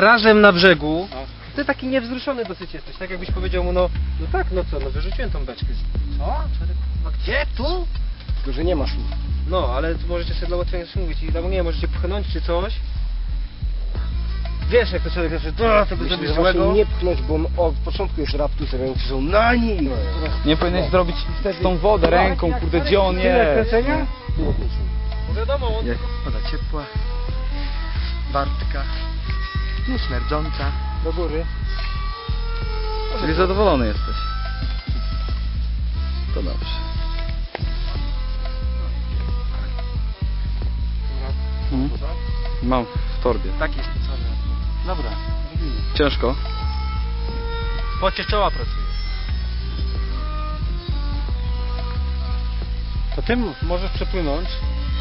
razem na brzegu. No. Ty taki niewzruszony dosyć jesteś, tak jakbyś powiedział mu, no, no tak, no co, no wyrzuciłem tą beczkę. Co? No gdzie? Tu? Tylko, że nie ma słów. No, ale możecie sobie dla coś mówić i albo nie, możecie pchnąć czy coś. Wiesz jak to człowiek zawsze, to, to by Myślę, zrobić że właśnie złego. nie pchnąć, bo on od początku jest raptus, a ręce są na nim. Nie powinieneś zrobić w tą wodę ręką, kurde, gdzie on jest? Bo wiadomo, on... Woda ciepła, wartka, nie śmierdząca. Do góry. Czyli zadowolony jesteś. To dobrze. Mhm. Mam w torbie. Taki specjalny. Dobra. Ciężko. W pocie czoła pracuje. To ty możesz przepłynąć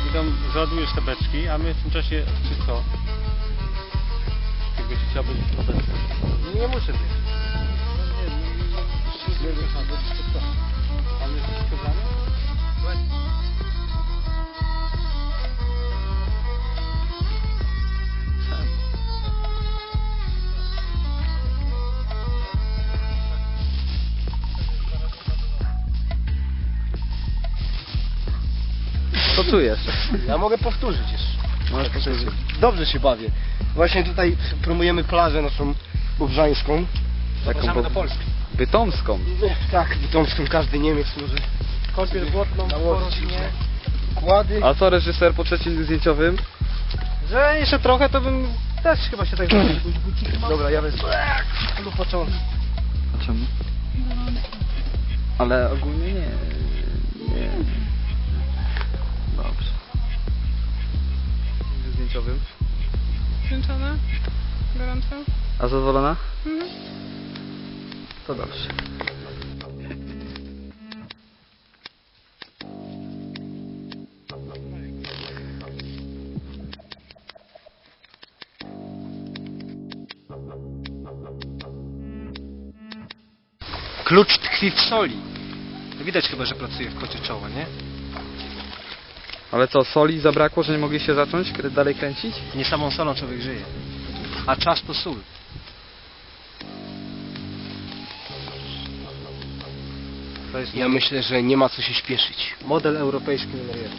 i tam załadujesz te beczki, a my w tym czasie, czy co? Jakbyś chciał być obecny. Nie muszę być. Skazany? Co czujesz? Ja mogę powtórzyć jeszcze. Możesz powiedzieć. Dobrze się bawię. Właśnie tutaj promujemy plażę naszą ubrzańską. Taką po... bytomską. Tak, bytomską każdy Niemiec może Kąpiel błotną, nałożyć kłady. A co reżyser po trzecim zdjęciowym? Że jeszcze trochę to bym też chyba się tak zrobił. Dobra, ja wezmę. lub początek. A czemu? Ale ogólnie nie. Nie. Zdjęciowym. Zmęczona? Gorąco? A zadowolona? Mhm. To dobrze. Klucz tkwi w soli. Widać chyba, że pracuje w kocie czoła, nie? Ale co, soli zabrakło, że nie mogli się zacząć dalej kręcić? Nie samą solą człowiek żyje. A czas to sól. To jest Ja myślę, że nie ma co się śpieszyć. model europejski numer jeden.